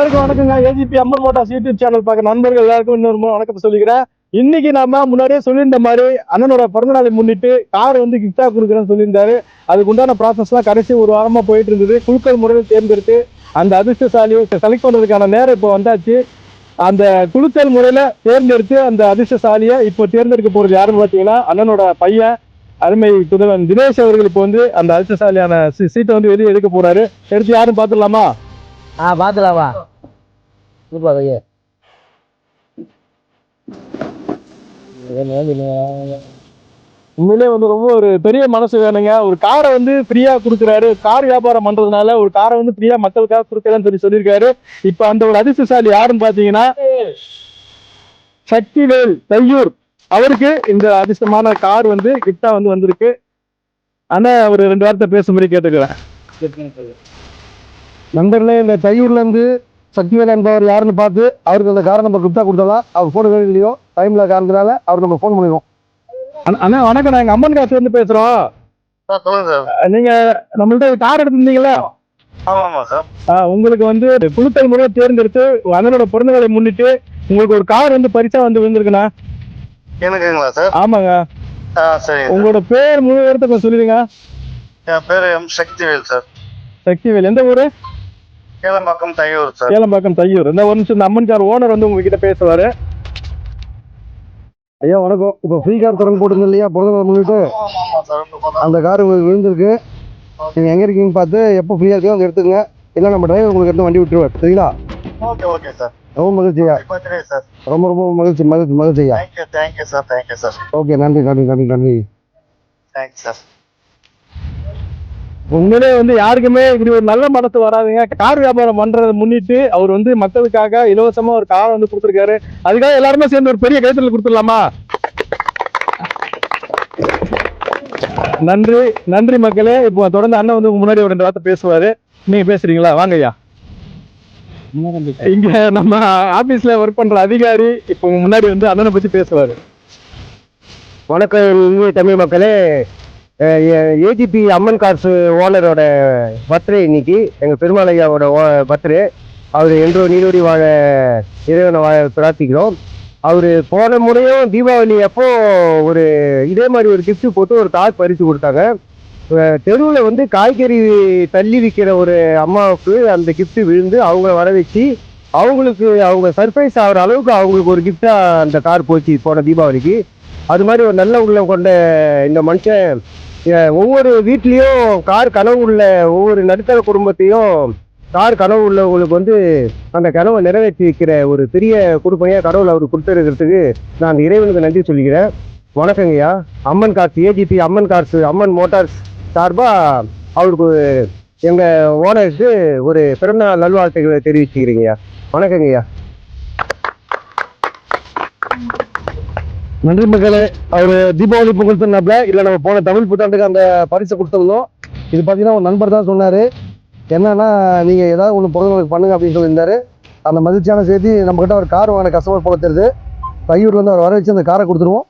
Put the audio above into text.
எல்லாருக்கும் வணக்கங்க. AGP Amman motors YouTube channel பார்க்க நண்பர்கள் எல்லாருக்கும் இன்னொரு முறை வணக்கத்தை சொல்லிக்கிறேன். இன்னைக்கு நாம முன்னாடியே சொல்லியிருந்த மாதிரி அண்ணனோட பிறந்தநாளை முன்னிட்டு கார் வந்து கிஃப்டா கொடுக்குறேன்னு சொல்லியிருந்தாரு. அதுக்கு உண்டான ப்ராசஸ்லாம் கடைசி ஒரு வாரமா போயிட்டு இருந்தது. குழுக்கள் முறையில் தேர்ந்தெடுத்து அந்த அதிர்ஷ்டசாலியை செலக்ட் பண்ணுறதுக்கான நேரம் இப்போ வந்தாச்சு. அந்த குழுக்கள் முறையில தேர்ந்தெடுத்து அந்த அதிர்ஷ்டசாலியை இப்போ தேர்ந்தெடுக்க போறது யாருன்னு பார்த்தீங்கன்னா அண்ணனோட பையன் அருமை புதல்வன் தினேஷ் அவர்கள் இப்போ வந்து அந்த அதிர்ஷ்டசாலியான சீட்டை வந்து வெளியே எடுக்க போறாரு. எடுத்து யாரும் பார்த்துடலாமா? ஆ பார்த்துலாமா சூப்பர் ஐயா உண்மையிலே வந்து ரொம்ப ஒரு பெரிய மனசு வேணுங்க. ஒரு காரை வந்து ஃப்ரீயா கொடுக்குறாரு. கார் வியாபாரம் பண்றதுனால ஒரு காரை வந்து ஃப்ரீயா மக்களுக்காக கொடுக்குறேன்னு சொல்லி சொல்லியிருக்காரு. இப்ப அந்த ஒரு அதிர்ஷ்டசாலி யாருன்னு பாத்தீங்கன்னா சக்திவேல் தையூர். அவருக்கு இந்த அதிர்ஷ்டமான கார் வந்து கிஃப்டா வந்து வந்திருக்கு. ஆனா ஒரு ரெண்டு வார்த்தை பேசும்படி கேட்டுக்கிறேன். நண்பர்களே இந்த தையூர்ல இருந்து சக்திவேல் என்பவர் யாருன்னு பார்த்து அவருக்கு அந்த காரை நம்ம கிஃப்டா கொடுத்தலாம் அவர் ஃபோன் இல்லையோ டைம்ல காரணத்தினால அவர் நம்ம ஃபோன் பண்ணிடுவோம். அண்ணா- வணக்கம் நாங்க அம்மன் காசு வந்து பேசுறோம். சார் சொல்லுங்க சார். நீங்க நம்மள்ட்ட கார் எடுத்திருந்தீங்களா உங்களுக்கு வந்து குழுக்கள் முறையை தேர்ந்தெடுத்து அண்ணனோட பிறந்தநாளை முன்னிட்டு உங்களுக்கு ஒரு கார் வந்து பரிசா வந்து விழுந்திருக்குண்ணா? எனக்குங்களா சார்? ஆமாங்க. உங்களோட பேர் முழு கொஞ்சம் சொல்லிடுங்க. என் பேர் எம் சக்திவேல் சார். சக்திவேல். எந்த ஊரு? கேளம்பாக்கம் தையூர் சார். சேலம்பாக்கம் தையூர். இந்த ஒரு நிமிஷம் அம்மன் கார் ஓனர் வந்து உங்ககிட்ட பேசுவாரு. ஐயா வணக்கம். இப்போ ஃப்ரீ கார் திறன் போட்டுருந்தோம் இல்லையா? பிறந்த முன்னிட்டு சார். அந்த கார் உங்களுக்கு விழுந்திருக்கு. நீங்கள் எங்கே இருக்கீங்கன்னு பார்த்து எப்போ ஃப்ரீயாக இருக்கோ அங்கே எடுத்துங்க இல்லை நம்ம டிரைவர் உங்களுக்கு எடுத்து வண்டி விட்டுருவார். சரிங்களா? Okay okay sir. ரொம்ப மகிழ்ச்சியா சார். ரொம்ப ரொம்ப மகிழ்ச்சி மகிழ்ச்சி மகிழ்ச்சியா thank you thank you sir thank you sir okay நன்றி நன்றி நன்றி நன்றி. தேங்க்ஸ் சார் உண்மையிலே வந்து யாருக்குமே இப்படி ஒரு நல்ல மனசு வராதுங்க. கார் வியாபாரம் பண்றதை முன்னிட்டு அவர் வந்து மக்களுக்காக இலவசமா ஒரு கார் வந்து கொடுத்துருக்காரு. அதுக்காக எல்லாருமே சேர்ந்து ஒரு பெரிய கைத்தறல் கொடுத்துடலாமா? நன்றி நன்றி மக்களே. இப்போ தொடர்ந்து அண்ணன் வந்து முன்னாடி ஒரு ரெண்டு வார்த்தை பேசுவாரு. நீங்க பேசுறீங்களா? வாங்க ஐயா. இங்க நம்ம ஆபீஸ்ல ஒர்க் பண்ற அதிகாரி இப்போ முன்னாடி வந்து அண்ணனை பத்தி பேசுவாரு. வணக்கம் தமிழ் மக்களே. ஏஜிபி அம்மன் கார்ஸ் ஓனரோட பர்த்டே இன்னைக்கு. எங்கள் பெருமாளையாவோட ஓ பர்த்டே. அவர் என்றோ நீடோடி வாழ இறைவனை வாழ பிரார்த்திக்கிறோம். அவர் போன முறையும் தீபாவளி அப்போ ஒரு இதே மாதிரி ஒரு கிஃப்ட்டு போட்டு ஒரு கார் பரிசு கொடுத்தாங்க. தெருவில் வந்து காய்கறி தள்ளி விற்கிற ஒரு அம்மாவுக்கு அந்த கிஃப்ட்டு விழுந்து அவங்கள வர வச்சு அவங்களுக்கு அவங்க சர்ப்ரைஸ் ஆகிற அளவுக்கு அவங்களுக்கு ஒரு கிஃப்டாக அந்த கார் போச்சு போன தீபாவளிக்கு. அது மாதிரி ஒரு நல்ல உள்ளம் கொண்ட இந்த மனுஷன் ஒவ்வொரு வீட்லேயும் கார் கனவு உள்ள ஒவ்வொரு நடுத்தர குடும்பத்தையும் கார் கனவு உள்ளவங்களுக்கு வந்து அந்த கனவை நிறைவேற்றி வைக்கிற ஒரு பெரிய குடும்பையாக கடவுள் அவர் கொடுத்துருக்கிறதுக்கு நான் அந்த இறைவனுக்கு நன்றி சொல்லிக்கிறேன். வணக்கங்கய்யா Amman cars AGP Amman cars Amman motors சார்பாக அவருக்கு எங்கள் ஓனருக்கு ஒரு பிறந்தநாள் நல்வாழ்த்துக்களை தெரிவிச்சுக்கிறீங்கய்யா வணக்கங்கய்யா நன்றி மக்களே. அவர் தீபாவளி பொங்கல் சொன்னாப்ல இல்லை நம்ம போன தமிழ் புத்தாண்டுக்கு அந்த பரிசை கொடுத்துருந்தோம். இது பார்த்தீங்கன்னா ஒரு நண்பர் தான் சொன்னார். என்னன்னா நீங்கள் ஏதாவது ஒன்று பிறந்தவங்களுக்கு பண்ணுங்க அப்படின்னு சொல்லியிருந்தாரு. அந்த மகிழ்ச்சியான செய்தி நம்மக்கிட்ட ஒரு கார் வாங்கின கஸ்டமர் போல தெரியுது. தையூர்லேருந்து அவர் வர வச்சு அந்த காரை கொடுத்துருவோம்.